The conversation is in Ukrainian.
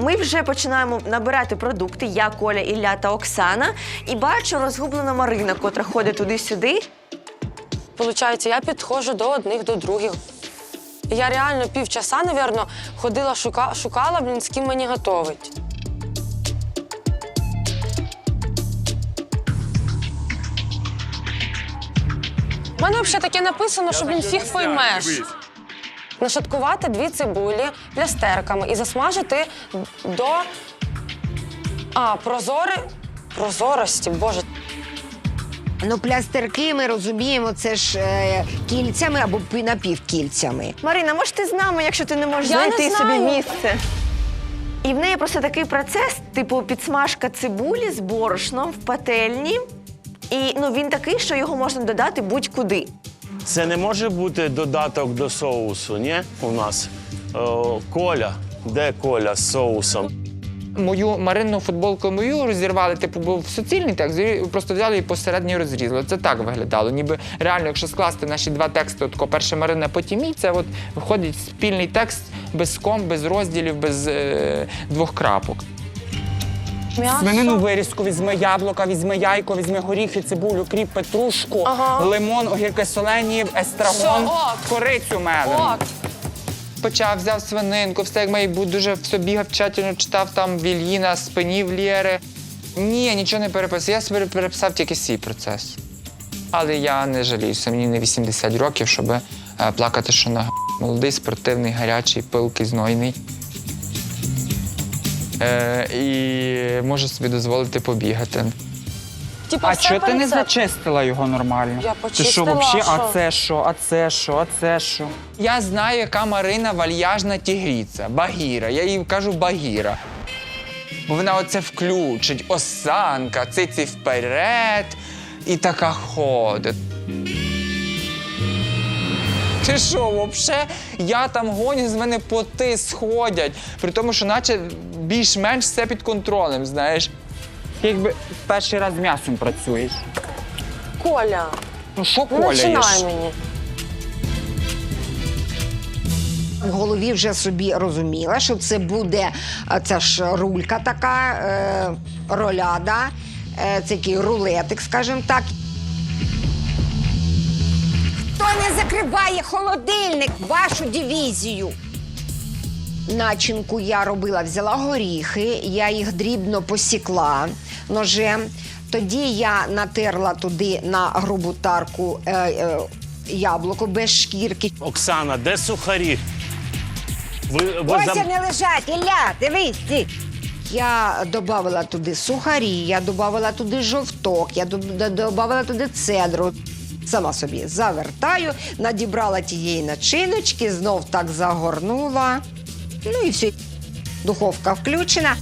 Ми вже починаємо набирати продукти. Я, Коля, Ілля та Оксана. І бачу розгублена Марина, котра ходить туди-сюди. Получається, я підходжу до одних, до других. Я реально півчаса, напевно, ходила, шука, шукала, блін, з ким мені готовить. У мене взагалі таке написано, що, блін, фіг поймеш. Нашаткувати дві цибулі плястерками і засмажити до а, прозори... прозорості, боже. Ну, плястерки ми розуміємо, це ж е, кільцями або пі- напівкільцями. Марина, може, ти з нами, якщо ти не можеш Я не знайти собі знаю. місце. І в неї просто такий процес, типу підсмажка цибулі з борошном в пательні. І ну, він такий, що його можна додати будь-куди. Це не може бути додаток до соусу, ні? У нас. О, коля. Де коля з соусом? Мою маринну футболку мою розірвали, типу, був суцільний текст, просто взяли і посередньо розрізали. Це так виглядало. Ніби реально, якщо скласти наші два тексти, от тако, перше марина, потім мій, це от виходить спільний текст без ком, без розділів, без е, двох крапок. М'ясо. Свинину вирізку візьми яблука, візьми яйко, візьми горіхи, цибулю, кріп, петрушку, Ага. лимон, огірки солені, естрагон, Все, ок. корицю мелен. От. Почав, взяв свининку, все як має бути, дуже все бігав тщательно, читав там Вільїна, спинів Лєри. Ні, нічого не переписав. Я собі переписав тільки свій процес. Але я не жаліюся, мені не 80 років, щоб е, плакати, що на молодий, спортивний, гарячий, пилкий, знойний. Е, і можу собі дозволити побігати. Типа, А все чого ти не перед цим. зачистила його нормально? Я Ти що, почистила, взагалі, що? а це що, а це що, а це що? Я знаю, яка Марина вальяжна тігріця, Багіра. Я їй кажу Багіра. Бо вона оце включить, осанка, циці вперед і така ходить. Ти що, взагалі? Я там гоню, з мене поти сходять. При тому, що наче більш-менш все під контролем, знаєш. Ти якби перший раз з м'ясом працюєш. Коля, Ну що не коляєш? починай мені. В голові вже собі розуміла, що це буде ця ж рулька така, е, роляда, е, це такий рулетик, скажімо так. Не закриває холодильник, вашу дивізію? Начинку я робила, взяла горіхи, я їх дрібно посікла ножем. Тоді я натерла туди на грубу тарку е, е, яблуко без шкірки. Оксана, де сухарі? Ви, ви Ось зам- вони лежать, Ілля, дивись ти. Я додавала туди сухарі, я додавала туди жовток, я додавала туди цедру. Сама собі завертаю, надібрала тієї начиночки, знов так загорнула. Ну і все. Духовка включена.